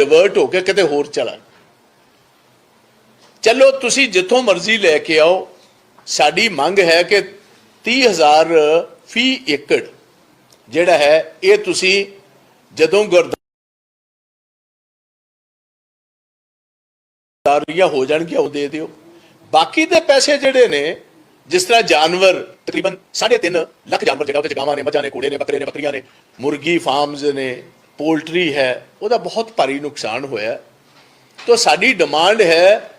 Divert ਹੋ ਕੇ ਕਿਤੇ ਹੋਰ ਚਲਾ ਚਲੋ, ਤੁਸੀਂ ਜਿੱਥੋਂ ਮਰਜ਼ੀ ਲੈ ਕੇ ਆਓ। ਸਾਡੀ ਮੰਗ ਹੈ ਕਿ 30000 ਫੀ ਏਕੜ, ਜਿਹੜਾ ਹੈ, ਇਹ ਤੁਸੀਂ ਜਦੋਂ ਗੁਰਦਾਰੀਆਂ ਹੋ ਜਾਣਗੀਆਂ ਉਹ ਦੇ ਦਿਓ। ਬਾਕੀ ਦੇ ਪੈਸੇ ਜਿਹੜੇ ਨੇ, ਜਿਸ ਤਰ੍ਹਾਂ ਜਾਨਵਰ, ਤਕਰੀਬਨ 3.5 ਲੱਖ ਜਾਨਵਰ ਜਿਹੜਾ ਉਹਦੇ ਚ ਗਾਵਾਂ ਨੇ, ਮੱਝਾਂ ਨੇ, ਘੋੜੇ ਨੇ ਬੱਕਰੇ ਨੇ, ਬੱਕਰੀਆਂ ਨੇ, ਮੁਰਗੀ ਫਾਰਮਸ ਨੇ ਪੋਲਟਰੀ ਹੈ, ਉਹਦਾ ਬਹੁਤ ਭਾਰੀ ਨੁਕਸਾਨ ਹੋਇਆ। ਤਾਂ ਸਾਡੀ ਡਿਮਾਂਡ ਹੈ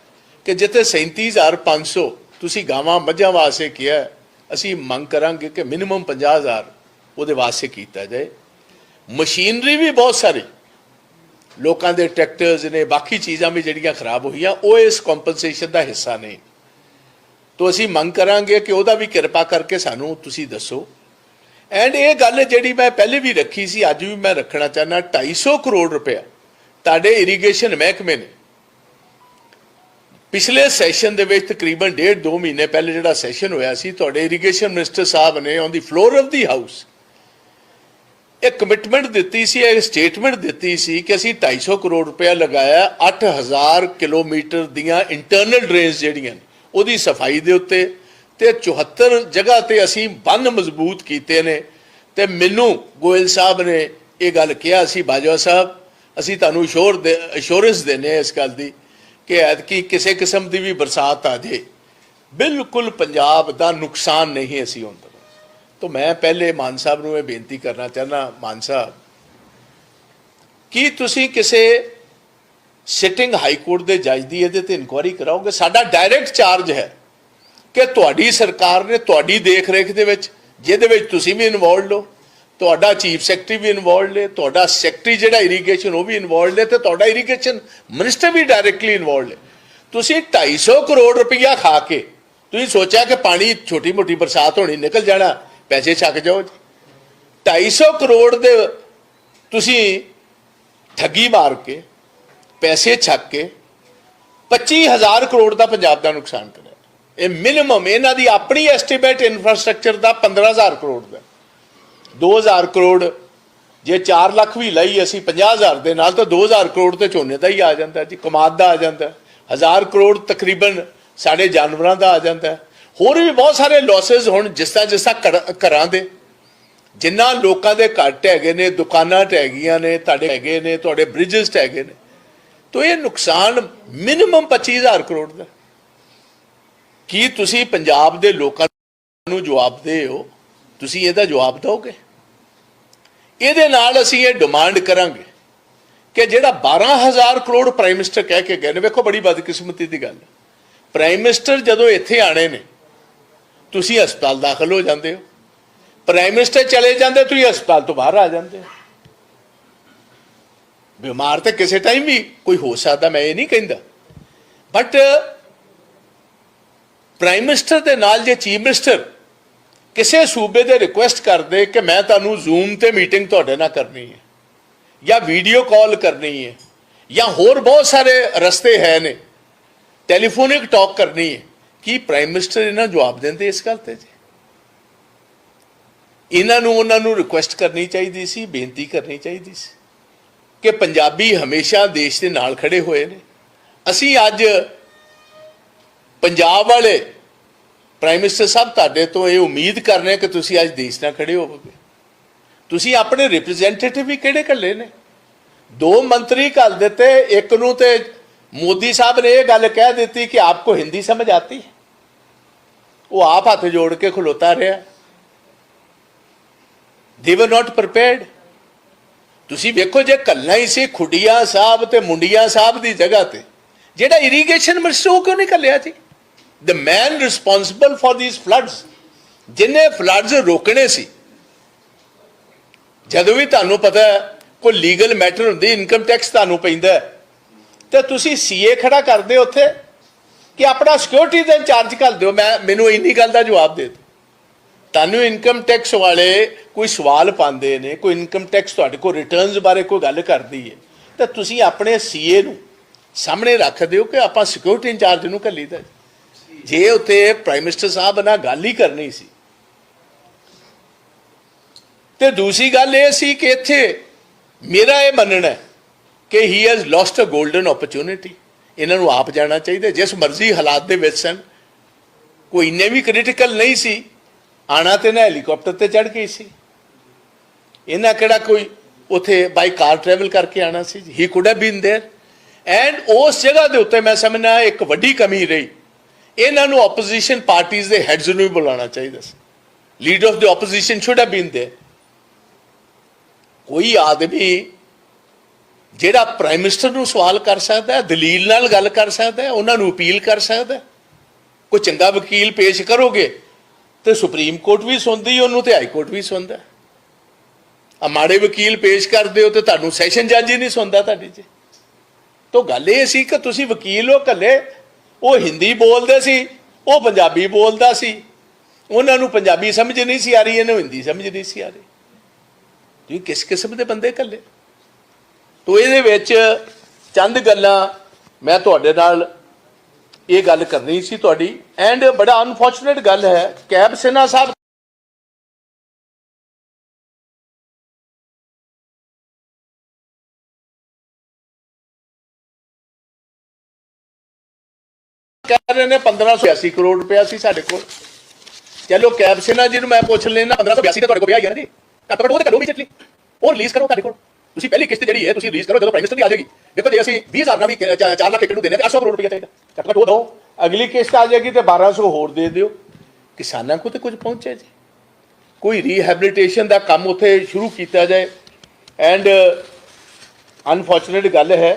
ਕਿ ਜਿੱਥੇ 37500 ਤੁਸੀਂ ਗਾਵਾਂ ਮੱਝਾਂ ਵਾਸਤੇ ਕਿਹਾ, ਅਸੀਂ ਮੰਗ ਕਰਾਂਗੇ ਕਿ ਮਿਨੀਮਮ 50000 ਉਹਦੇ ਵਾਸਤੇ ਕੀਤਾ ਜਾਏ। ਮਸ਼ੀਨਰੀ ਵੀ ਬਹੁਤ ਸਾਰੀ। ਲੋਕਾਂ ਦੇ ਟਰੈਕਟਰਸ ਨੇ, ਬਾਕੀ ਚੀਜ਼ਾਂ ਵੀ ਜਿਹੜੀਆਂ ਖਰਾਬ ਹੋਈਆਂ, ਉਹ ਇਸ ਕੰਪਨਸੇਸ਼ਨ ਦਾ ਹਿੱਸਾ ਨਹੀਂ ਤੋ ਅਸੀਂ ਮੰਗ ਕਰਾਂਗੇ ਕਿ ਉਹਦਾ ਵੀ ਕਿਰਪਾ ਕਰਕੇ ਸਾਨੂੰ ਤੁਸੀਂ ਦੱਸੋ। ਐਂਡ ਇਹ ਗੱਲ ਜਿਹੜੀ ਮੈਂ ਪਹਿਲੇ ਵੀ ਰੱਖੀ ਸੀ, ਅੱਜ ਵੀ ਮੈਂ ਰੱਖਣਾ ਚਾਹਨਾ 250 ਕਰੋੜ ਰੁਪਇਆ ਤੁਹਾਡੇ ਇਰੀਗੇਸ਼ਨ ਮਹਿਕਮੇ ਨੇ। ਪਿਛਲੇ ਸੈਸ਼ਨ ਦੇ ਵਿੱਚ ਤਕਰੀਬਨ ਡੇਢ ਦੋ ਮਹੀਨੇ ਪਹਿਲੇ ਜਿਹੜਾ ਸੈਸ਼ਨ ਹੋਇਆ ਸੀ, ਤੁਹਾਡੇ ਇਰੀਗੇਸ਼ਨ ਮਿਨਿਸਟਰ ਸਾਹਿਬ ਨੇ on the floor of the house ਇਹ ਕਮਿਟਮੈਂਟ ਦਿੱਤੀ ਸੀ, ਇਹ ਸਟੇਟਮੈਂਟ ਦਿੱਤੀ ਸੀ ਕਿ ਅਸੀਂ 250 ਕਰੋੜ ਰੁਪਇਆ ਲਗਾਇਆ 8000 ਕਿਲੋਮੀਟਰ ਦੀਆਂ ਇੰਟਰਨਲ ਡਰੇਨਸ ਜਿਹੜੀਆਂ ਨੇ, ਉਹਦੀ ਸਫ਼ਾਈ ਦੇ ਉੱਤੇ ਤੇ 74 ਜਗ੍ਹਾ ਤੇ ਅਸੀਂ ਬੰਨ ਮਜ਼ਬੂਤ ਕੀਤੇ ਨੇ ਤੇ ਮੈਨੂੰ ਗੋਇਲ ਸਾਹਿਬ ਨੇ ਇਹ ਗੱਲ ਕਿਹਾ ਸੀ, ਬਾਜਵਾ ਸਾਹਿਬ, ਅਸੀਂ ਤੁਹਾਨੂੰ ਸ਼ੋਰ ਅਸ਼ੋਰੈਂਸ ਦਿੰਦੇ ਹਾਂ ਇਸ ਗੱਲ ਦੀ ਕਿ ਐਤਕੀ ਕਿਸੇ ਕਿਸਮ ਦੀ ਵੀ ਬਰਸਾਤ ਆ ਜੇ। ਬਿਲਕੁਲ ਪੰਜਾਬ ਦਾ ਨੁਕਸਾਨ ਨਹੀਂ ਅਸੀਂ ਹੁੰਦਾ ਤਾਂ ਮੈਂ ਪਹਿਲੇ ਮਾਨ ਸਾਹਿਬ ਨੂੰ ਇਹ ਬੇਨਤੀ ਕਰਨਾ ਚਾਹਨਾ ਮਾਨ ਸਾਹਿਬ, ਕੀ ਤੁਸੀਂ ਕਿਸੇ ਸਿਟਿੰਗ ਹਾਈ ਕੋਰਟ ਦੇ ਜੱਜ ਦੀ ਇਹਦੇ ਤੇ ਇਨਕੁਆਇਰੀ ਕਰਾਓਗੇ? ਸਾਡਾ ਡਾਇਰੈਕਟ ਚਾਰਜ ਹੈ। ਕਿ ਤੁਹਾਡੀ ਸਰਕਾਰ ਨੇ ਤੁਹਾਡੀ ਦੇਖ ਰੇਖ ਦੇ ਵਿੱਚ, ਜਿਹਦੇ ਵਿੱਚ ਤੁਸੀਂ ਵੀ ਇਨਵੋਲਡ ਹੋ, ਤੁਹਾਡਾ ਚੀਫ ਸੈਕਟਰੀ ਵੀ ਇਨਵੋਲਡ ਹੈ ਤੁਹਾਡਾ ਸੈਕਟਰੀ ਜਿਹੜਾ ਇਰੀਗੇਸ਼ਨ ਉਹ ਵੀ ਇਨਵੋਲਡ ਹੈ ਤੇ ਤੁਹਾਡਾ ਇਰੀਗੇਸ਼ਨ ਮਿਨਿਸਟਰ ਵੀ ਡਾਇਰੈਕਟਲੀ ਇਨਵੋਲਡ ਹੈ ਤੁਸੀਂ 250 ਕਰੋੜ ਰੁਪਈਆ ਖਾ ਕੇ, ਤੁਸੀਂ ਸੋਚਿਆ ਕਿ ਪਾਣੀ ਛੋਟੀ ਮੋਟੀ ਬਰਸਾਤ ਹੋਣੀ, ਨਿਕਲ ਜਾਣਾ, ਪੈਸੇ ਛੱਕ ਜਾਓ 250 ਕਰੋੜ ਦੇ ਤੁਸੀਂ ਠੱਗੀ ਮਾਰ ਕੇ, ਪੈਸੇ ਛੱਕ ਕੇ 25000 ਕਰੋੜ ਦਾ ਪੰਜਾਬ ਦਾ ਨੁਕਸਾਨ ਕਰਿਆ। ਇਹ ਮਿਨੀਮਮ ਇਹਨਾਂ ਦੀ ਆਪਣੀ ਐਸਟੀਮੇਟ ਇਨਫਰਾਸਟ੍ਰਕਚਰ ਦਾ 15000 ਕਰੋੜ ਦਾ। 2000 ਕਰੋੜ, ਜੇ 4 ਲੱਖ ਵੀ ਲਈ ਅਸੀਂ 50000 ਦੇ ਨਾਲ, ਤਾਂ 2000 ਕਰੋੜ ਤੇ ਝੋਨੇ ਦਾ ਹੀ ਆ ਜਾਂਦਾ ਜੀ, ਕਮਾਦ ਦਾ ਆ ਜਾਂਦਾ 1000 ਕਰੋੜ ਤਕਰੀਬਨ ਸਾਡੇ ਜਾਨਵਰਾਂ ਦਾ ਆ ਜਾਂਦਾ ਹੋਰ ਵੀ ਬਹੁਤ ਸਾਰੇ ਲਾਸਸ ਹੁਣ ਜਿਸ ਤਰ੍ਹਾਂ ਜਿਸ ਤਰ੍ਹਾਂ ਘਰ- ਘਰਾਂ ਦੇ, ਜਿੰਨਾ ਲੋਕਾਂ ਦੇ ਘੱਟ ਹੈਗੇ ਨੇ, ਦੁਕਾਨਾਂ ਢਹਿ ਗਈਆਂ ਨੇ, ਤੁਹਾਡੇ ਹੈਗੇ ਨੇ, ਤੁਹਾਡੇ ਬ੍ਰਿਜਸ ਹੈਗੇ ਨੇ, ਤਾਂ ਇਹ ਨੁਕਸਾਨ ਮਿਨੀਮਮ 25000 ਕਰੋੜ ਦਾ। ਕੀ ਤੁਸੀਂ ਪੰਜਾਬ ਦੇ ਲੋਕਾਂ ਨੂੰ ਜਵਾਬ ਦੇ ਹੋ? ਤੁਸੀਂ ਇਹਦਾ ਜਵਾਬ ਦਿਓਗੇ? ਇਹਦੇ ਨਾਲ ਅਸੀਂ ਇਹ ਡਿਮਾਂਡ ਕਰਾਂਗੇ ਕਿ ਜਿਹੜਾ 12000 ਕਰੋੜ ਪ੍ਰਾਈਮ ਮਿਨਿਸਟਰ ਕਹਿ ਕੇ ਗਏ ਨੇ, ਵੇਖੋ ਬੜੀ ਬਦਕਿਸਮਤੀ ਦੀ ਗੱਲ ਪ੍ਰਾਈਮ ਮਿਨਿਸਟਰ ਜਦੋਂ ਇੱਥੇ ਆਣੇ ਨੇ, ਤੁਸੀਂ ਹਸਪਤਾਲ ਦਾਖਲ ਹੋ ਜਾਂਦੇ ਹੋ। ਪ੍ਰਾਈਮ ਮਿਨਿਸਟਰ ਚਲੇ ਜਾਂਦੇ, ਤੁਸੀਂ ਹਸਪਤਾਲ ਤੋਂ ਬਾਹਰ ਆ ਜਾਂਦੇ ਹੋ। ਬਿਮਾਰ ਤਾਂ ਕਿਸੇ ਟਾਈਮ ਵੀ ਕੋਈ ਹੋ ਸਕਦਾ, ਮੈਂ ਇਹ ਨਹੀਂ ਕਹਿੰਦਾ। ਬਟ ਪ੍ਰਾਈਮ ਮਿਨਿਸਟਰ ਦੇ ਨਾਲ ਜੇ ਚੀਫ ਮਿਨਿਸਟਰ ਕਿਸੇ ਸੂਬੇ ਦੇ ਰਿਕੁਐਸਟ ਕਰਦੇ ਕਿ ਮੈਂ ਤੁਹਾਨੂੰ ਜ਼ੂਮ ਤੇ ਮੀਟਿੰਗ ਤੁਹਾਡੇ ਨਾਲ ਕਰਨੀ ਹੈ, ਜਾਂ ਵੀਡੀਓ ਕਾਲ ਕਰਨੀ ਹੈ, ਜਾਂ ਹੋਰ ਬਹੁਤ ਸਾਰੇ ਰਸਤੇ ਹੈ ਨੇ ਟੈਲੀਫੋਨਿਕ ਟਾਕ ਕਰਨੀ ਹੈ, ਕੀ ਪ੍ਰਾਈਮ ਮਿਨਿਸਟਰ ਇਹਨਾਂ ਨੂੰ ਜਵਾਬ ਦਿੰਦੇ ਇਸ ਗੱਲ ਤੇ ਜੀ? ਇਹਨਾਂ ਨੂੰ, ਉਹਨਾਂ ਨੂੰ ਰਿਕੁਐਸਟ ਕਰਨੀ ਚਾਹੀਦੀ ਸੀ, ਬੇਨਤੀ ਕਰਨੀ ਚਾਹੀਦੀ ਸੀ ਕਿ ਪੰਜਾਬੀ ਹਮੇਸ਼ਾ ਦੇਸ਼ ਦੇ ਨਾਲ ਖੜੇ ਹੋਏ ਨੇ। ਅਸੀਂ ਅੱਜ ਪੰਜਾਬ ਵਾਲੇ ਪ੍ਰਾਈਮ ਮਿਨਿਸਟਰ ਸਾਹਿਬ, ਤੁਹਾਡੇ ਤੋਂ ਇਹ ਉਮੀਦ ਕਰਨੇ ਕਿ ਤੁਸੀਂ ਅੱਜ ਦੇਸ਼ ਨਾਲ ਖੜੇ ਹੋਵੋਗੇ। ਤੁਸੀਂ ਆਪਣੇ ਰਿਪਰੈਜ਼ੈਂਟੇਟਿਵ ਵੀ ਕਿਹੜੇ ਕੱਲੇ ਨੇ? ਦੋ ਮੰਤਰੀ ਕੱਲ ਦਿੱਤੇ, ਇੱਕ ਨੂੰ ਤੇ ਮੋਦੀ ਸਾਹਿਬ ਨੇ ਇਹ ਗੱਲ ਕਹਿ ਦਿੱਤੀ ਕਿ ਆਪਕੋ ਹਿੰਦੀ ਸਮਝ ਆਤੀ ਹੈ। ਉਹ ਆਪ ਹੱਥ ਜੋੜ ਕੇ ਖਲੋਤਾ ਰਿਹਾ। ਦੇ ਵਰ ਨਾਟ ਪ੍ਰੀਪੇਅਰਡ ਤੁਸੀਂ ਵੇਖੋ ਜੇ ਕੱਲਾ ਹੀ ਸੀ ਖੁੱਡੀਆਂ ਸਾਹਿਬ ਤੇ ਮੁੰਡੀਆਂ ਸਾਹਿਬ ਦੀ ਜਗ੍ਹਾ ਤੇ, ਜਿਹੜਾ ਇਰੀਗੇਸ਼ਨ ਮਿਨਿਸਟਰ ਉਹ ਕਿਉਂ ਨਹੀਂ ਕੱਲਿਆ ਜੀ? The man responsible for these floods ਜਿਨੇ ਫਲੱਡਸ ਰੋਕਣੇ ਸੀ ਜਦੋਂ ਵੀ ਤੁਹਾਨੂੰ ਪਤਾ ਕੋਈ ਲੀਗਲ ਮੈਟਰ ਹੁੰਦੀ ਇਨਕਮ ਟੈਕਸ ਤੁਹਾਨੂੰ ਪੈਂਦਾ ਹੈ, ਤੇ ਤੁਸੀਂ ਸੀਏ ਖੜਾ ਕਰਦੇ ਹੋ ਉੱਥੇ ਕਿ ਆਪਣਾ ਸਿਕਿਉਰਿਟੀ ਦਾ ਇੰਚਾਰਜ ਕਰ ਦਿਓ ਮੈਂ ਮੈਨੂੰ ਇੰਨੀ ਗੱਲ ਦਾ ਜਵਾਬ ਦੇ ਦਿਓ ਤੁਹਾਨੂੰ ਇਨਕਮ ਟੈਕਸ ਵਾਲੇ ਕੋਈ ਸਵਾਲ ਪਾਉਂਦੇ ਨੇ ਕੋਈ ਇਨਕਮ ਟੈਕਸ ਤੁਹਾਡੇ ਕੋਲ ਰਿਟਰਨਸ ਬਾਰੇ ਕੋਈ ਗੱਲ ਕਰਦੀ ਹੈ ਤਾਂ ਤੁਸੀਂ ਆਪਣੇ ਸੀਏ ਨੂੰ ਸਾਹਮਣੇ ਰੱਖ ਦਿਓ ਕਿ ਆਪਾਂ ਸਿਕਿਉਰਿਟੀ ਇੰਚਾਰਜ ਨੂੰ ਕੱਲੀਦਾ ਜੇ ਉੱਥੇ ਪ੍ਰਾਈਮ ਮਿਨਿਸਟਰ ਸਾਹਿਬ ਨਾਲ ਗੱਲ ਹੀ ਕਰਨੀ ਸੀ। ਤੇ ਦੂਸਰੀ ਗੱਲ ਇਹ ਸੀ ਕਿ ਇੱਥੇ ਮੇਰਾ ਇਹ ਮੰਨਣਾ ਹੈ ਕਿ he has lost a golden opportunity ਇਹਨਾਂ ਨੂੰ ਆਪ ਜਾਣਾ ਚਾਹੀਦਾ ਜਿਸ ਮਰਜ਼ੀ ਹਾਲਾਤ ਦੇ ਵਿੱਚ ਸਨ। ਕੋਈ ਇੰਨੇ ਵੀ ਕ੍ਰਿਟੀਕਲ ਨਹੀਂ ਸੀ, ਆਣਾ ਤੇ ਨਾ ਹੈਲੀਕਾਪਟਰ ਤੇ ਚੜ ਗਈ ਸੀ। ਇਹਨਾਂ ਕਿਹੜਾ ਕੋਈ ਉਥੇ ਬਾਈ ਕਾਰ ਟਰੈਵਲ ਕਰਕੇ ਆਣਾ ਸੀ? He could have been there and ਉਸ ਜਗ੍ਹਾ ਦੇ ਉੱਤੇ ਮੈਂ ਸਮਝਣਾ ਇੱਕ ਵੱਡੀ ਕਮੀ ਰਹੀ। ਇਹਨਾਂ ਨੂੰ ਆਪੋਜੀਸ਼ਨ ਪਾਰਟੀਆਂ ਦੇ ਹੈਡਸ ਨੂੰ ਵੀ ਬੁਲਾਉਣਾ ਚਾਹੀਦਾ ਸੀ leader of the opposition should have been there ਕੋਈ ਆਦਮੀ ਜਿਹੜਾ ਪ੍ਰਾਈਮ ਮਿਨਿਸਟਰ ਨੂੰ ਸਵਾਲ ਕਰ ਸਕਦਾ ਹੈ ਦਲੀਲ ਨਾਲ ਗੱਲ ਕਰ ਸਕਦਾ ਹੈ ਉਹਨਾਂ ਨੂੰ ਅਪੀਲ ਕਰ ਸਕਦਾ ਹੈ ਕੋਈ ਚੰਗਾ ਵਕੀਲ ਪੇਸ਼ ਕਰੋਗੇ ਤੇ ਸੁਪਰੀਮ ਕੋਰਟ ਵੀ ਸੁਣਦੀ ਉਹਨੂੰ ਤੇ ਹਾਈ ਕੋਰਟ ਵੀ ਸੁਣਦਾ ਆ ਮਾੜੇ ਵਕੀਲ ਪੇਸ਼ ਕਰਦੇ ਹੋ ਤੇ ਤੁਹਾਨੂੰ ਸੈਸ਼ਨ ਜੱਜ ਹੀ ਨਹੀਂ ਸੁਣਦਾ ਤੁਹਾਡੀ ਜੀ ਤੋਂ ਗੱਲ ਇਹ ਸੀ ਕਿ ਤੁਸੀਂ ਵਕੀਲ ਹੋ ਕੱਲੇ ਉਹ ਹਿੰਦੀ ਬੋਲਦੇ ਸੀ, ਉਹ ਪੰਜਾਬੀ ਬੋਲਦਾ ਸੀ। ਉਹਨਾਂ ਨੂੰ ਪੰਜਾਬੀ ਸਮਝ ਨਹੀਂ ਸੀ ਆ ਰਹੀ, ਇਹਨੂੰ ਹਿੰਦੀ ਸਮਝ ਨਹੀਂ ਸੀ ਆ ਰਹੀ। ਤੁਸੀਂ ਕਿਸ ਕਿਸਮ ਦੇ ਬੰਦੇ ਕੱਲੇ ਤੋ ਇਹਦੇ ਵਿੱਚ ਚੰਦ ਗੱਲਾਂ, ਮੈਂ ਤੁਹਾਡੇ ਨਾਲ ਇਹ ਗੱਲ ਕਰਨੀ ਸੀ ਤੁਹਾਡੀ। ਐਂਡ ਬੜਾ ਅਨਫੋਰਚੂਨੇਟ ਗੱਲ ਹੈ, ਕੈਬ ਸਿਨਾ ਸਾਹਿਬ ਕਹਿ ਰਹੇ ਨੇ 1582 ਕਰੋੜ ਰੁਪਇਆ ਸੀ ਸਾਡੇ ਕੋਲ। ਚਲੋ ਕੈਬ ਸਿਨਾ ਜੀ ਨੂੰ ਮੈਂ ਪੁੱਛ ਲੈਣਾ 1582 ਤਾਂ ਤੁਹਾਡੇ ਕੋਲ ਪਿਆ ਹੀ ਹੈ ਨਾ ਜੀ? ਘੱਟੋ ਘੱਟ ਉਹ ਤੇ ਕਰੋ ਇਮੀਡੀਏਟਲੀ ਉਹ ਰਿਲੀਜ਼ ਕਰੋ ਤੁਹਾਡੇ ਕੋਲ। ਤੁਸੀਂ ਪਹਿਲੀ ਕਿਸ਼ਤ ਜਿਹੜੀ ਹੈ, ਤੁਸੀਂ ਰਿਲੀਜ਼ ਕਰੋ, ਜਦੋਂ ਪ੍ਰਾਈਮ ਮਿਨਿਸਟਰ ਦੀ ਆ ਜਾਏਗੀ। ਦੇਖੋ ਜੇ ਅਸੀਂ 20000 ਨਾਲ ਵੀ 4 ਲੱਖ ਇੱਕ ਨੂੰ ਦੇਣੇ ਤੇ 800 ਕਰੋੜ ਰੁਪਇਆ ਚਾਹੀਦਾ। ਘੱਟੋ ਘੱਟ ਉਹ ਦਿਓ ਅਗਲੀ ਕਿਸ਼ਤ ਆ ਜਾਏਗੀ ਤੇ 1200 ਹੋਰ ਦੇ ਦਿਓ। ਕਿਸਾਨਾਂ ਕੋਲ ਤੇ ਕੁਝ ਪਹੁੰਚੇ ਜੀ। ਕੋਈ ਰੀਹੈਬਿਲਿਟੇਸ਼ਨ ਦਾ ਕੰਮ ਉੱਥੇ ਸ਼ੁਰੂ ਕੀਤਾ ਜਾਏ। ਐਂਡ ਅਨਫੋਰਚੂਨੇਟ ਗੱਲ ਹੈ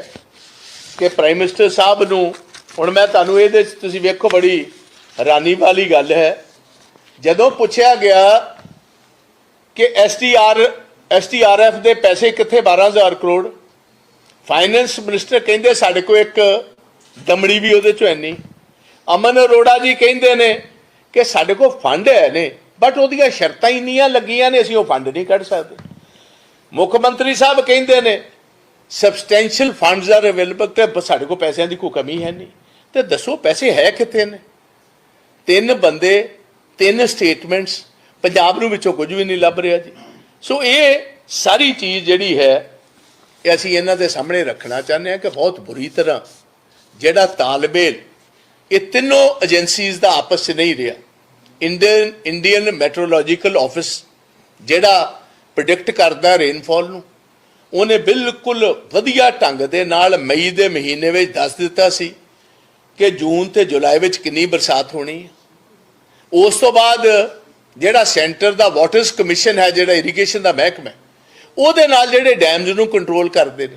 ਕਿ ਪ੍ਰਾਈਮ ਮਿਨਿਸਟਰ ਸਾਹਿਬ ਨੂੰ ਹੁਣ ਮੈਂ ਤੁਹਾਨੂੰ ਇਹਦੇ 'ਚ ਤੁਸੀਂ ਵੇਖੋ ਬੜੀ ਹੈਰਾਨੀ ਵਾਲੀ ਗੱਲ ਹੈ। ਜਦੋਂ ਪੁੱਛਿਆ ਗਿਆ ਕਿ ਐਸਟੀਆਰ ਐਸਟੀਆਰਐਫ ਦੇ ਪੈਸੇ ਕਿੱਥੇ 12000 ਕਰੋੜ ਫਾਈਨੈਂਸ ਮਿਨਿਸਟਰ ਕਹਿੰਦੇ ਸਾਡੇ ਕੋਲ ਇੱਕ ਦਮੜੀ ਵੀ ਉਹਦੇ ਚੋਂ ਹੈ ਨਹੀਂ ਅਮਨ ਅਰੋੜਾ ਜੀ ਕਹਿੰਦੇ ਨੇ ਕਿ ਸਾਡੇ ਕੋਲ ਫੰਡ ਹੈ ਨੇ ਬਟ ਉਹਦੀਆਂ ਸ਼ਰਤਾਂ ਹੀ ਇੰਨੀਆਂ ਲੱਗੀਆਂ ਨੇ, ਅਸੀਂ ਉਹ ਫੰਡ ਨਹੀਂ ਕੱਢ ਸਕਦੇ। ਮੁੱਖ ਮੰਤਰੀ ਸਾਹਿਬ ਕਹਿੰਦੇ ਨੇ ਸਬਸਟੈਂਸ਼ੀਅਲ ਫੰਡਸ ਆਰ ਅਵੇਲੇਬਲ ਤੇ ਸਾਡੇ ਕੋਲ ਪੈਸਿਆਂ ਦੀ ਕੋਈ ਕਮੀ ਹੈ ਨਹੀਂ। ਤੇ ਦੱਸੋ ਪੈਸੇ ਹੈ ਕਿੱਥੇ ਨੇ? ਤਿੰਨ ਬੰਦੇ, ਤਿੰਨ ਸਟੇਟਮੈਂਟਸ ਪੰਜਾਬ ਨੂੰ ਵਿੱਚੋਂ ਕੁਝ ਵੀ ਨਹੀਂ ਲੱਭ ਰਿਹਾ ਜੀ। ਸੋ ਇਹ ਸਾਰੀ ਚੀਜ਼ ਜਿਹੜੀ ਹੈ ਇਹ ਅਸੀਂ ਇਹਨਾਂ ਦੇ ਸਾਹਮਣੇ ਰੱਖਣਾ ਚਾਹੁੰਦੇ ਹਾਂ ਕਿ ਬਹੁਤ ਬੁਰੀ ਤਰ੍ਹਾਂ ਜਿਹੜਾ ਤਾਲਬੇਲ ਇਹ ਤਿੰਨੋਂ ਏਜੰਸੀਜ਼ ਦਾ ਆਪਸ 'ਚ ਨਹੀਂ ਰਿਹਾ। ਇੰਡੀਅਨ ਇੰਡੀਅਨ ਮੈਟਰੋਲੋਜੀਕਲ ਆਫਿਸ ਜਿਹੜਾ ਪ੍ਰੈਡਿਕਟ ਕਰਦਾ ਰੇਨਫਾਲ ਨੂੰ, ਉਹਨੇ ਬਿਲਕੁਲ ਵਧੀਆ ਢੰਗ ਦੇ ਨਾਲ ਮਈ ਦੇ ਮਹੀਨੇ ਵਿੱਚ ਦੱਸ ਦਿੱਤਾ ਸੀ। ਕਿ ਜੂਨ ਤੇ ਜੁਲਾਈ ਵਿੱਚ ਕਿੰਨੀ ਬਰਸਾਤ ਹੋਣੀ ਹੈ। ਉਸ ਤੋਂ ਬਾਅਦ ਜਿਹੜਾ ਸੈਂਟਰ ਦਾ ਵਾਟਰਸ ਕਮਿਸ਼ਨ ਹੈ ਜਿਹੜਾ ਇਰੀਗੇਸ਼ਨ ਦਾ ਮਹਿਕਮਾ ਹੈ, ਉਹਦੇ ਨਾਲ ਜਿਹੜੇ ਡੈਮਜ਼ ਨੂੰ ਕੰਟਰੋਲ ਕਰਦੇ ਨੇ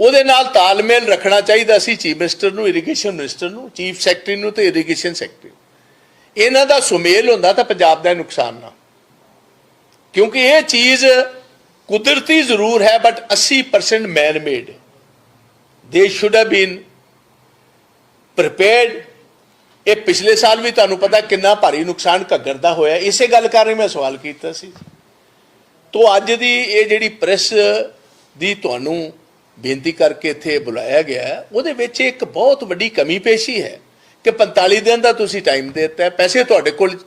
ਉਹਦੇ ਨਾਲ ਤਾਲਮੇਲ ਰੱਖਣਾ ਚਾਹੀਦਾ ਸੀ ਚੀਫ ਮਿਨਿਸਟਰ ਨੂੰ ਇਰੀਗੇਸ਼ਨ ਮਿਨਿਸਟਰ ਨੂੰ ਚੀਫ ਸੈਕਟਰੀ ਨੂੰ ਤੇ ਇਰੀਗੇਸ਼ਨ ਸੈਕਟਰੀ ਇਹਨਾਂ ਦਾ ਸੁਮੇਲ ਹੁੰਦਾ ਤਾਂ ਪੰਜਾਬ ਦਾ ਨੁਕਸਾਨ ਨਾ ਕਿਉਂਕਿ ਇਹ ਚੀਜ਼ ਕੁਦਰਤੀ ਜ਼ਰੂਰ ਹੈ but 80% man made they should have been prepared ਇਹ ਪਿਛਲੇ ਸਾਲ ਵੀ ਤੁਹਾਨੂੰ ਪਤਾ ਕਿੰਨਾ ਭਾਰੀ ਨੁਕਸਾਨ ਘੱਗਰ ਦਾ ਹੋਇਆ। ਇਸੇ ਗੱਲ ਕਾਰਨ ਮੈਂ ਸਵਾਲ ਕੀਤਾ ਸੀ। ਤੋਂ ਅੱਜ ਦੀ ਇਹ ਜਿਹੜੀ ਪ੍ਰੈਸ ਦੀ ਤੁਹਾਨੂੰ ਬੇਨਤੀ ਕਰਕੇ ਇੱਥੇ ਬੁਲਾਇਆ ਗਿਆ, ਉਹਦੇ ਵਿੱਚ ਇੱਕ ਬਹੁਤ ਵੱਡੀ ਕਮੀ ਪੇਸ਼ੀ ਹੈ ਕਿ 45 ਦਿਨ ਦਾ ਤੁਸੀਂ ਟਾਈਮ ਦੇ ਦਿੱਤਾ ਪੈਸੇ ਤੁਹਾਡੇ ਕੋਲ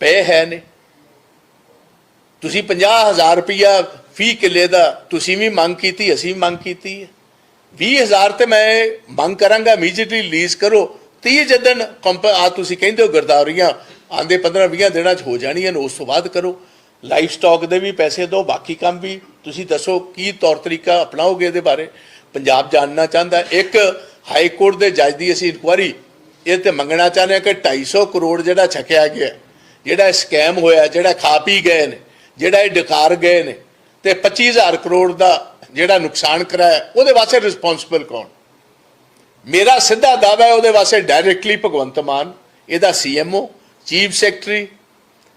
ਪਏ ਹੈ ਨੇ। ਤੁਸੀਂ 50000 ਰੁਪਇਆ ਫੀ ਕਿੱਲੇ ਦਾ ਤੁਸੀਂ ਵੀ ਮੰਗ ਕੀਤੀ, ਅਸੀਂ ਵੀ ਮੰਗ ਕੀਤੀ ਹੈ। 20000 ਤੇ ਮੈਂ ਮੰਗ ਕਰਾਂਗਾ ਇਮੀਡੀਏਟਲੀ ਰਿਲੀਜ਼ ਕਰੋ। 30 ਜਦਨ ਆ ਤੁਸੀਂ ਕਹਿੰਦੇ ਹੋ ਗਰਦਾਵਰੀਆਂ, ਆਂਦੇ 15 20 ਦਿਨਾਂ ਚ ਹੋ ਜਾਣੀਆਂ ਨੇ, ਉਸ ਤੋਂ ਬਾਅਦ ਕਰੋ। ਲਾਈਫ ਸਟਾਕ ਦੇ ਵੀ ਪੈਸੇ ਦਿਓ, ਬਾਕੀ ਕੰਮ ਵੀ। ਤੁਸੀਂ ਦੱਸੋ ਕੀ ਤੌਰ ਤਰੀਕਾ ਅਪਣਾਓਗੇ ਇਹਦੇ ਬਾਰੇ? ਪੰਜਾਬ ਜਾਣਨਾ ਚਾਹੁੰਦਾ। ਇੱਕ ਹਾਈ ਕੋਰਟ ਦੇ ਜੱਜ ਦੀ ਅਸੀਂ ਇਨਕੁਆਰੀ ਇਹ ਤੇ ਮੰਗਣਾ ਚਾਹੁੰਦੇ ਹਾਂ ਕਿ 250 ਕਰੋੜ ਜਿਹੜਾ ਛਕਿਆ ਗਿਆ, ਜਿਹੜਾ ਸਕੈਮ ਹੋਇਆ, ਜਿਹੜਾ ਖਾ ਪੀ ਗਏ ਨੇ, ਜਿਹੜਾ ਇਹ ਡਕਾਰ ਗਏ ਨੇ, ਤੇ 25000 ਕਰੋੜ ਦਾ ਜਿਹੜਾ ਨੁਕਸਾਨ ਕਰਾਇਆ ਉਹਦੇ ਵਾਸਤੇ ਰਿਸਪੌਂਸਿਬਲ ਕੌਣ? ਮੇਰਾ ਸਿੱਧਾ ਦਾਅਵਾ ਹੈ, ਉਹਦੇ ਵਾਸਤੇ ਡਾਇਰੈਕਟਲੀ ਭਗਵੰਤ ਮਾਨ, ਇਹਦਾ CMO chief secretary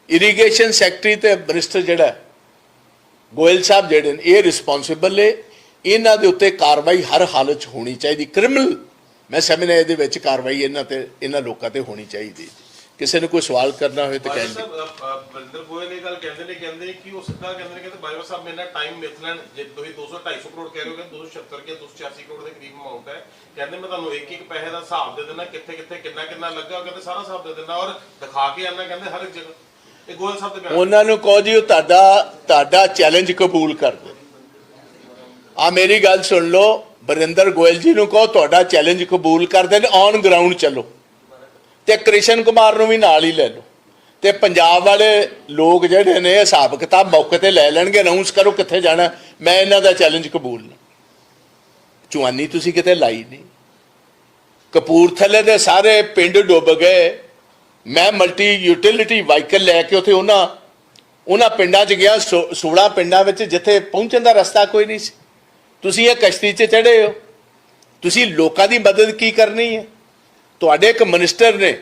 irrigation secretary ਤੇ ਮਿਨਿਸਟਰ ਜਿਹੜਾ ਗੋਇਲ ਸਾਹਿਬ ਜਿਹੜੇ ਨੇ, ਇਹ ਰਿਸਪੌਂਸਿਬਲ ਨੇ। ਇਹਨਾਂ ਦੇ ਉੱਤੇ ਕਾਰਵਾਈ ਹਰ ਹਾਲਤ 'ਚ ਹੋਣੀ ਚਾਹੀਦੀ। ਕ੍ਰਿਮੀਨਲ ਮੈਂ ਸਮਝਦਾ ਇਹਦੇ ਵਿੱਚ ਕਾਰਵਾਈ ਇਹਨਾਂ ਤੇ, ਇਹਨਾਂ ਲੋਕਾਂ ਤੇ ਹੋਣੀ ਚਾਹੀਦੀ। ਕਿਸੇ ਨੂੰ ਕੋਈ ਸਵਾਲ ਕਰਨਾ ਹੋਵੇ ਤਾਂ ਸਾਹਿਬ ਬਰਿੰਦਰ ਗੋਇਲ ਇਹ ਗੱਲ ਕਹਿੰਦੇ ਨੇ ਕਹਿੰਦੇ ਕਿ ਉਹ ਸਿੱਧਾ ਕਹਿੰਦੇ ਨੇ ਕਹਿੰਦੇ ਬਾਜਵਾ ਸਾਹਿਬ ਮੇਰੇ ਟਾਈਮ ਮਿਥ ਲੈਣ ਜੇ ਤੁਸੀਂ 200 250 ਕਰੋੜ ਕਹਿ ਰਹੇ ਹੋ ਕਿ 276 ਕਿ 286 ਕਰੋੜ ਦੇ ਕਰੀਬ ਅਮਾਉਂਟ ਹੈ। ਕਹਿੰਦੇ ਮੈਂ ਤੁਹਾਨੂੰ ਇੱਕ ਇੱਕ ਪੈਸੇ ਦਾ ਹਿਸਾਬ ਦੇ ਦੇਣਾ ਕਿੱਥੇ ਕਿੱਥੇ ਕਿੰਨਾ ਕਿੰਨਾ ਲੱਗਾ ਕਹਿੰਦੇ ਸਾਰਾ ਹਿਸਾਬ ਦੇ ਦੇਣਾ ਔਰ ਦਿਖਾ ਕੇ ਆਣਾ ਕਹਿੰਦੇ ਹਰ ਇੱਕ ਜਗ੍ਹਾ। ਇਹ ਗੋਇਲ ਸਾਹਿਬ ਦੇ ਉਹਨਾਂ ਨੂੰ ਕਹੋ ਜੀ ਉਹ ਤੁਹਾਡਾ ਤੁਹਾਡਾ ਚੈਲੰਜ ਕਬੂਲ ਕਰ ਦੇ ਆ ਮੇਰੀ ਗੱਲ ਸੁਣ ਲਓ ਬਰਿੰਦਰ ਗੋਇਲ ਜੀ ਨੂੰ ਕਹੋ ਤੁਹਾਡਾ ਚੈਲੰਜ ਕਬੂਲ ਕਰਦੇ ਨੇ ਔਨ ਗਰਾਊਂਡ ਚੱਲੋ। ਤੇ ਕ੍ਰਿਸ਼ਨ ਕੁਮਾਰ ਨੂੰ ਵੀ ਨਾਲ ਹੀ ਲੈ ਲਓ। ਤੇ ਪੰਜਾਬ ਵਾਲੇ ਲੋਕ ਜਿਹੜੇ ਨੇ ਹਿਸਾਬ ਕਿਤਾਬ ਮੌਕੇ ਤੇ ਲੈ ਲੈਣਗੇ ਅਨਾਉਂਸ ਕਰੋ ਕਿੱਥੇ ਜਾਣਾ। ਮੈਂ ਇਹਨਾਂ ਦਾ ਚੈਲੰਜ ਕਬੂਲ ਨਹੀਂ ਚੁਆਨੀ ਤੁਸੀਂ ਕਿਤੇ ਲਾਈ ਨਹੀਂ ਕਪੂਰਥਲੇ ਦੇ ਸਾਰੇ ਪਿੰਡ ਡੁੱਬ ਗਏ। ਮੈਂ ਮਲਟੀ ਯੂਟਿਲਿਟੀ ਵਾਹੀਕਲ ਲੈ ਕੇ ਉੱਥੇ ਉਹਨਾਂ ਉਹਨਾਂ ਪਿੰਡਾਂ 'ਚ ਗਿਆ 16 ਪਿੰਡਾਂ ਵਿੱਚ, ਜਿੱਥੇ ਪਹੁੰਚਣ ਦਾ ਰਸਤਾ ਕੋਈ ਨਹੀਂ ਸੀ। ਤੁਸੀਂ ਇਹ ਕਸ਼ਤੀ 'ਚ ਚੜ੍ਹੇ ਹੋ। ਤੁਸੀਂ ਲੋਕਾਂ ਦੀ ਮਦਦ ਕੀ ਕਰਨੀ ਹੈ? ਤੁਹਾਡੇ ਇੱਕ ਮਿਨਿਸਟਰ ਨੇ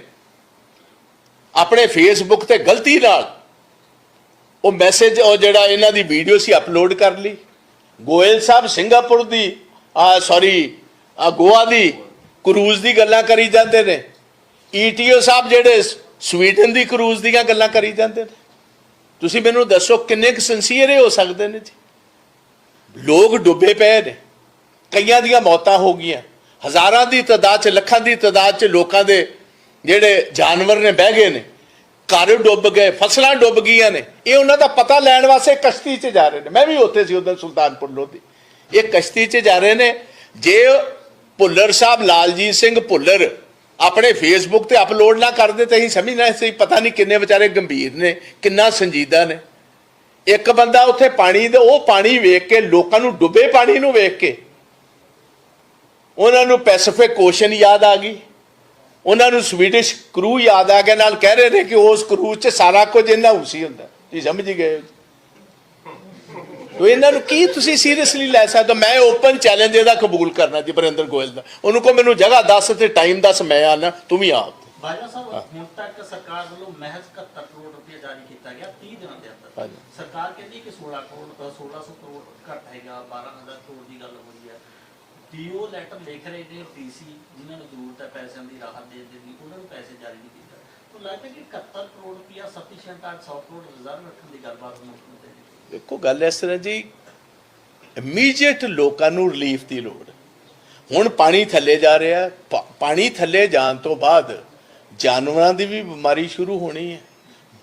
ਆਪਣੇ ਫੇਸਬੁੱਕ ਤੇ ਗਲਤੀ ਨਾਲ ਉਹ ਮੈਸੇਜ ਉਹ ਜਿਹੜਾ ਇਹਨਾਂ ਦੀ ਵੀਡੀਓ ਸੀ ਅਪਲੋਡ ਕਰ ਲਈ। ਗੋਇਲ ਸਾਹਿਬ ਸਿੰਗਾਪੁਰ ਦੀ, ਆ ਸੌਰੀ ਆ ਗੋਆ ਦੀ, ਕਰੂਜ਼ ਦੀ ਗੱਲਾਂ ਕਰੀ ਜਾਂਦੇ ਨੇ। ਈਟੀਓ ਸਾਹਿਬ ਜਿਹੜੇ ਸਵੀਡਨ ਦੀ ਕਰੂਜ਼ ਦੀਆਂ ਗੱਲਾਂ ਕਰੀ ਜਾਂਦੇ ਨੇ। ਤੁਸੀਂ ਮੈਨੂੰ ਦੱਸੋ ਕਿੰਨੇ ਕੁ ਸਿੰਸੀਅਰ ਹੋ ਸਕਦੇ ਨੇ ਜੀ? ਲੋਕ ਡੁੱਬੇ ਪਏ ਨੇ। ਕਈਆਂ ਦੀਆਂ ਮੌਤਾਂ ਹੋ ਗਈਆਂ। ਹਜ਼ਾਰਾਂ ਦੀ ਤਾਦਾਦ ਚ, ਲੱਖਾਂ ਦੀ ਤਾਦਾਦ ਚ ਲੋਕਾਂ ਦੇ ਜਿਹੜੇ ਜਾਨਵਰ ਨੇ, ਬਹਿ ਗਏ ਨੇ। ਘਰ ਡੁੱਬ ਗਏ, ਫਸਲਾਂ ਡੁੱਬ ਗਈਆਂ ਨੇ। ਇਹ ਉਹਨਾਂ ਦਾ ਪਤਾ ਲੈਣ ਵਾਸਤੇ ਕਸ਼ਤੀ 'ਚ ਜਾ ਰਹੇ ਨੇ। ਮੈਂ ਵੀ ਉੱਥੇ ਸੀ ਉਦੋਂ ਸੁਲਤਾਨਪੁਰ ਲੋਧੀ। ਇਹ ਕਸ਼ਤੀ 'ਚ ਜਾ ਰਹੇ ਨੇ। ਜੇ ਭੁੱਲਰ ਸਾਹਿਬ, ਲਾਲਜੀਤ ਸਿੰਘ ਭੁੱਲਰ ਆਪਣੇ ਫੇਸਬੁੱਕ ਤੇ ਅਪਲੋਡ ਨਾ ਕਰਦੇ ਤਾਂ ਅਸੀਂ ਸਮਝਣਾ ਸੀ ਪਤਾ ਨਹੀਂ ਕਿੰਨੇ ਵਿਚਾਰੇ ਗੰਭੀਰ ਨੇ, ਕਿੰਨਾ ਸੰਜੀਦਾ ਨੇ। ਇੱਕ ਬੰਦਾ ਉੱਥੇ ਪਾਣੀ ਦੇ, ਉਹ ਪਾਣੀ ਵੇਖ ਕੇ, ਲੋਕਾਂ ਨੂੰ ਡੁੱਬੇ ਪਾਣੀ ਨੂੰ ਵੇਖ ਕੇ ਉਹਨਾਂ ਨੂੰ ਪੈਸੀਫਿਕ ਓਸ਼ਨ ਯਾਦ ਆ ਗਈ ਉਹਨਾਂ ਨੂੰ ਸਵੀਡਿਸ਼ ਕਰੂ ਯਾਦ ਆ ਗਿਆ ਨਾਲ ਕਹਿ ਰਹੇ ਨੇ ਕਿ ਉਸ ਕਰੂ 'ਚ ਸਾਰਾ ਕੁਝ ਇਹਨਾਂ ਉਸੀ ਹੁੰਦਾ ਤੁਸੀਂ ਸਮਝ ਗਏ। ਤੋ ਇਹਨਾਂ ਨੂੰ ਕੀ ਤੁਸੀਂ ਸੀਰੀਅਸਲੀ ਲੈ ਸਕਦੇ? ਮੈਂ ਓਪਨ ਚੈਲੰਜ ਇਹਦਾ ਕਬੂਲ ਕਰਨਾ ਜੀ ਬਰਿੰਦਰ ਗੋਇਲ ਦਾ ਉਹਨੂੰ ਕੋ ਮੈਨੂੰ ਜਗ੍ਹਾ ਦੱਸ ਤੇ ਟਾਈਮ ਦੱਸ ਮੈਂ ਆਣਾ ਤੂੰ ਵੀ ਆ ਬਾਜਵਾ ਸਾਹਿਬ ਹੁਣ ਤੱਕ ਸਰਕਾਰ ਵੱਲੋਂ ਮਹਿਜ਼ 71 ਕਰੋੜ ਰੁਪਏ ਜਾਰੀ ਕੀਤਾ ਗਿਆ 30 ਦਿਨਾਂ ਦੇ ਅੰਦਰ। ਸਰਕਾਰ ਕਹਿੰਦੀ ਕਿ 16 ਕਰੋੜ ਅ, 1600 ਕਰੋੜ ਘੱਟ ਹੈਗਾ 12000 ਕਰੋੜ ਦੀ ਗੱਲ ਹੋ ਰਹੀ ਹੈ ਡੀਓ ਲੈਟਰ ਲਿਖ ਰਹੇ ਨੇ ਡੀਸੀ, ਜਿਨ੍ਹਾਂ ਨੂੰ ਜ਼ਰੂਰਤ ਹੈ ਪੈਸਿਆਂ ਦੀ, ਰਾਹਤ ਦੇਣ ਦੀ, ਉਹਨਾਂ ਨੂੰ ਪੈਸੇ ਜਾਰੀ ਨਹੀਂ ਕੀਤਾ। ਤਾਂ ਲੱਗਦਾ ਕਿ 71 ਕਰੋੜ ਰੁਪਇਆ ਸਫੀਸ਼ੀਐਂਟ ਆ 100 ਕਰੋੜ ਰਿਜ਼ਰਵ ਰੱਖਣ ਦੀ ਗੱਲਬਾਤ ਮੁੱਖ ਮੰਤਰੀ ਦੇਖੋ, ਗੱਲ ਇਸ ਤਰ੍ਹਾਂ ਜੀ ਇਮੀਡੀਏਟ ਲੋਕਾਂ ਨੂੰ ਰਿਲੀਫ ਦੀ ਲੋੜ। ਹੁਣ ਪਾਣੀ ਥੱਲੇ ਜਾ ਰਿਹਾ ਪਾਣੀ ਥੱਲੇ ਜਾਣ ਤੋਂ ਬਾਅਦ ਜਾਨਵਰਾਂ ਦੀ ਵੀ ਬਿਮਾਰੀ ਸ਼ੁਰੂ ਹੋਣੀ ਹੈ,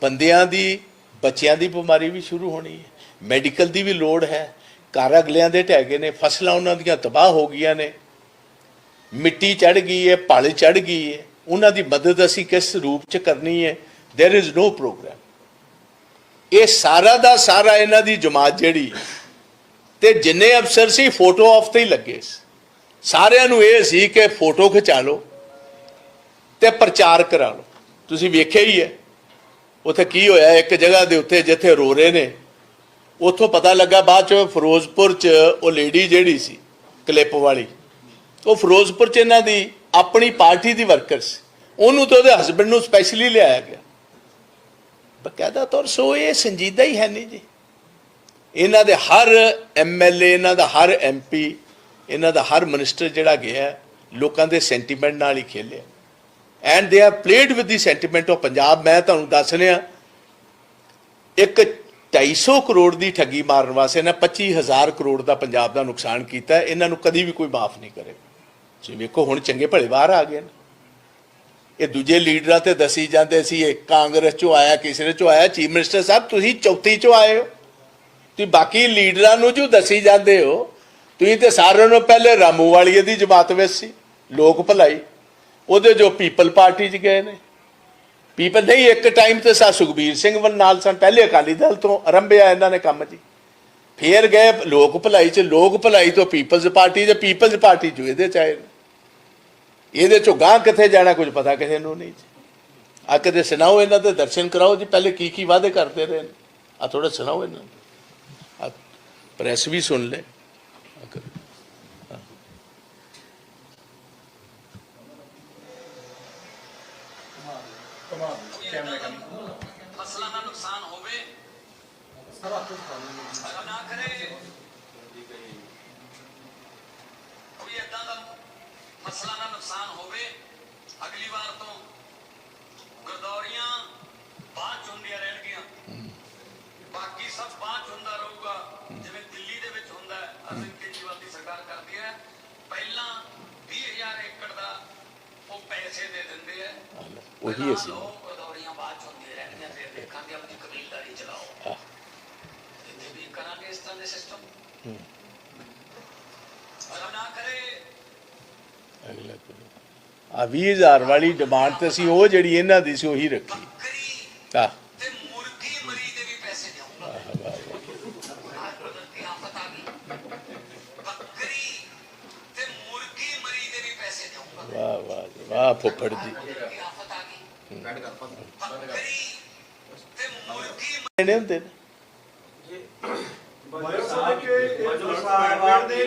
ਬੰਦਿਆਂ ਦੀ, ਬੱਚਿਆਂ ਦੀ ਬਿਮਾਰੀ ਵੀ ਸ਼ੁਰੂ ਹੋਣੀ ਹੈ, ਮੈਡੀਕਲ ਦੀ ਵੀ ਲੋੜ ਹੈ। ਘਰ ਅਗਲਿਆਂ ਦੇ ਢਹਿ ਗਏ ਨੇ ਫਸਲਾਂ ਉਹਨਾਂ ਦੀਆਂ ਤਬਾਹ ਹੋ ਗਈਆਂ ਨੇ ਮਿੱਟੀ ਚੜ ਗਈ ਹੈ ਪਲ ਚੜ ਗਈ ਹੈ ਉਹਨਾਂ ਦੀ ਮਦਦ ਅਸੀਂ ਕਿਸ ਰੂਪ ਚ ਕਰਨੀ ਹੈ देयर इज नो ਪ੍ਰੋਗਰਾਮ ਇਹ ਸਾਰਾ ਦਾ ਸਾਰਾ ਇਹਨਾਂ ਦੀ ਜਮਾਤ ਜਿਹੜੀ ਤੇ ਜਿੰਨੇ ਅਫਸਰ ਸੀ ਫੋਟੋ ਆਫ ਤੇ ਹੀ ਲੱਗੇ ਸੀ ਸਾਰਿਆਂ ਨੂੰ ਇਹ ਸੀ ਕਿ ਫੋਟੋ ਖਿਚਾ ਲਓ ਤੇ ਪ੍ਰਚਾਰ ਕਰਾ ਲਓ ਤੁਸੀਂ ਵੇਖਿਆ ਹੀ ਹੈ ਉੱਥੇ ਕੀ ਹੋਇਆ ਇੱਕ ਜਗ੍ਹਾ ਦੇ ਉੱਤੇ ਜਿੱਥੇ ਰੋ ਰਹੇ ਨੇ ਉੱਥੋਂ ਪਤਾ ਲੱਗਾ ਬਾਅਦ ਚ ਫਿਰੋਜ਼ਪੁਰ ਚ ਉਹ ਲੇਡੀ ਜਿਹੜੀ ਸੀ, ਕਲਿੱਪ ਵਾਲੀ, ਉਹ ਫਿਰੋਜ਼ਪੁਰ ਚ ਇਹਨਾਂ ਦੀ ਆਪਣੀ ਪਾਰਟੀ ਦੀ ਵਰਕਰ ਸੀ। ਉਹਨੂੰ ਤੇ ਉਹਦੇ ਹਸਬੰਡ ਨੂੰ ਸਪੈਸ਼ਲੀ ਲਿਆਇਆ ਗਿਆ। ਬਕਾਇਦਾ ਤੌਰ ਸੋ ਇਹ ਸੰਜੀਦਾ ਹੀ ਹੈ ਨਹੀਂ ਜੀ। ਇਹਨਾਂ ਦੇ ਹਰ ਐਮਐਲਏ ਇਹਨਾਂ ਦਾ ਹਰ ਐਮਪੀ ਇਹਨਾਂ ਦਾ ਹਰ ਮਿਨਿਸਟਰ ਜਿਹੜਾ ਗਿਆ ਲੋਕਾਂ ਦੇ ਸੈਂਟੀਮੈਂਟ ਨਾਲ ਹੀ ਖੇਲਿਆ। And they are played with the sentiment of Punjab ਮੈਂ ਤੁਹਾਨੂੰ ਦੱਸ ਰਿਹਾ, ਇੱਕ 250 ਕਰੋੜ ਦੀ ਠੱਗੀ ਮਾਰਨ ਵਾਸਤੇ ਇਹਨਾਂ 25000 ਕਰੋੜ ਦਾ ਪੰਜਾਬ ਦਾ ਨੁਕਸਾਨ ਕੀਤਾ, ਇਹਨਾਂ ਨੂੰ ਕਦੀ ਵੀ ਕੋਈ ਮਾਫ ਨਹੀਂ ਕਰੇ। ਤੁਸੀਂ ਵੇਖੋ, ਹੁਣ ਚੰਗੇ ਭਲੇ ਬਾਹਰ ਆ ਗਏ ਨੇ। ਇਹ ਦੂਜੇ ਲੀਡਰਾਂ ਤੇ ਦਸੀ ਜਾਂਦੇ ਸੀ, ਇਹ ਕਾਂਗਰਸ ਚੋਂ ਆਇਆ, ਕਿਸੇ ਚੋਂ ਆਇਆ, ਚੀਫ ਮਿਨਿਸਟਰ ਸਾਹਿਬ, ਤੁਸੀਂ ਚੌਥੀ ਚੋਂ ਆਏ ਹੋ। ਤੁਸੀਂ ਬਾਕੀ ਲੀਡਰਾਂ ਨੂੰ ਜੋ ਦਸੀ ਜਾਂਦੇ ਹੋ, ਤੁਸੀਂ ਤੇ ਸਾਰਿਆਂ ਨੂੰ ਪਹਿਲੇ ਰਾਮੂ ਵਾਲੀਏ ਦੀ ਜਮਾਤ ਵਿੱਚ ਸੀ, ਲੋਕ ਭਲਾਈ। ਉਹਦੇ ਜੋ ਪੀਪਲ ਪਾਰਟੀ 'ਚ ਗਏ ਨੇ। ਪੀਪਲ ਨਹੀਂ, ਇੱਕ ਟਾਈਮ ਤੇ ਸਾ ਸੁਖਬੀਰ ਸਿੰਘ ਵੱਲ ਨਾਲ ਸਨ, ਪਹਿਲੇ ਅਕਾਲੀ ਦਲ ਤੋਂ ਆਰੰਭਿਆ ਇਹਨਾਂ ਨੇ ਕੰਮ ਜੀ। ਫੇਰ ਗਏ ਲੋਕ ਭਲਾਈ 'ਚ, ਲੋਕ ਭਲਾਈ ਤੋਂ ਪੀਪਲਜ਼ ਪਾਰਟੀ ਤੇ ਪੀਪਲਜ਼ ਪਾਰਟੀ ਜੋ ਇਹਦੇ ਚ ਆਏ ਨੇ। ਇਹਦੇ ਚੋਂ ਗਾਂ ਕਿੱਥੇ ਜਾਣਾ, ਕੁਝ ਪਤਾ ਕਿਸੇ ਨੂੰ ਨਹੀਂ ਜੀ। ਆ ਕਦੇ ਸੁਣਾਓ ਇਹਨਾਂ ਦੇ, ਦਰਸ਼ਨ ਕਰਾਓ ਜੀ, ਪਹਿਲੇ ਕੀ ਕੀ ਵਾਅਦੇ ਕਰਦੇ ਰਹੇ ਆ ਥੋੜਾ ਸੁਣਾਓ ਇਹਨਾਂ ਨੂੰ ਆ ਪ੍ਰੈਸ ਵੀ ਸੁਣ ਲੈ ਆਹ ਕਰੋ। ਫਸਲਾਂ ਦਾ ਨੁਕਸਾਨ ਹੋਵੇ ਨਾ ਕਰੇ ਕੋਈ ਏਦਾਂ ਦਾ ਫਸਲਾਂ ਦਾ ਨੁਕਸਾਨ ਹੋਵੇ ਅਗਲੀ ਵਾਰ ਤੋਂ ਗਰਦੌਰੀਆਂ ਬਾਅਦ ਚ ਹੁੰਦੀਆਂ ਰਹਿਣਗੀਆਂ। ਬਾਕੀ ਸਭ ਬਾਅਦ ਚ ਹੁੰਦਾ ਰਹੂਗਾ। ਜਿਵੇਂ ਦਿੱਲੀ ਦੇ ਵਿੱਚ ਹੁੰਦਾ ਹੈ ਅਸੀਂ ਕੇਜਰੀਵਾਲ ਦੀ ਸਰਕਾਰ ਕਰਦੀ ਹੈ ਪਹਿਲਾਂ 20000 ਏਕੜ ਦਾ ਉਹ ਪੈਸੇ ਦੇ ਦਿੰਦੇ ਆ ਉਹੀ ਅਸੀਂ ਗਰਦੌਰੀਆਂ ਬਾਅਦ ਚ ਹੁੰਦੀਆਂ ਰਹਿਣਗੀਆਂ ਫਿਰ ਦੇਖਾਂਗੇ ਆਪਣੀ ਕਬੀਲਦਾਰੀ ਚਲਾਓ। ਇੱਥੇ ਵੀ ਕਰਾਂਗੇ ਇਸ ਤਰ੍ਹਾਂ ਦੇ ਸਿਸਟਮ ਅਗਲਾ ਆ 20000 ਵਾਲੀ ਡਿਮਾਂਡ ਤੇ ਅਸੀਂ ਉਹ ਜਿਹੜੀ ਇਹਨਾਂ ਦੀ ਸੀ ਉਹੀ ਰੱਖੀ। ਆ। ਤੇ ਮੁਰਗੀ ਮਰੀ ਦੇ ਵੀ ਪੈਸੇ ਦੇਊਂਗਾ। ਆਹ ਕੁਦਰਤੀ ਆਫਤ ਆ ਗਈ। ਬੱਕਰੀ ਤੇ ਮੁਰਗੀ ਮਰੀ ਦੇ ਵੀ ਪੈਸੇ ਦੇਊਂਗਾ। ਵਾਹ ਵਾਹ ਜੀ, ਵਾਹ ਫੁੱਫੜ ਜੀ। ਆ ਇਹਨੇ ਹੁੰਦੇ ਨੇ।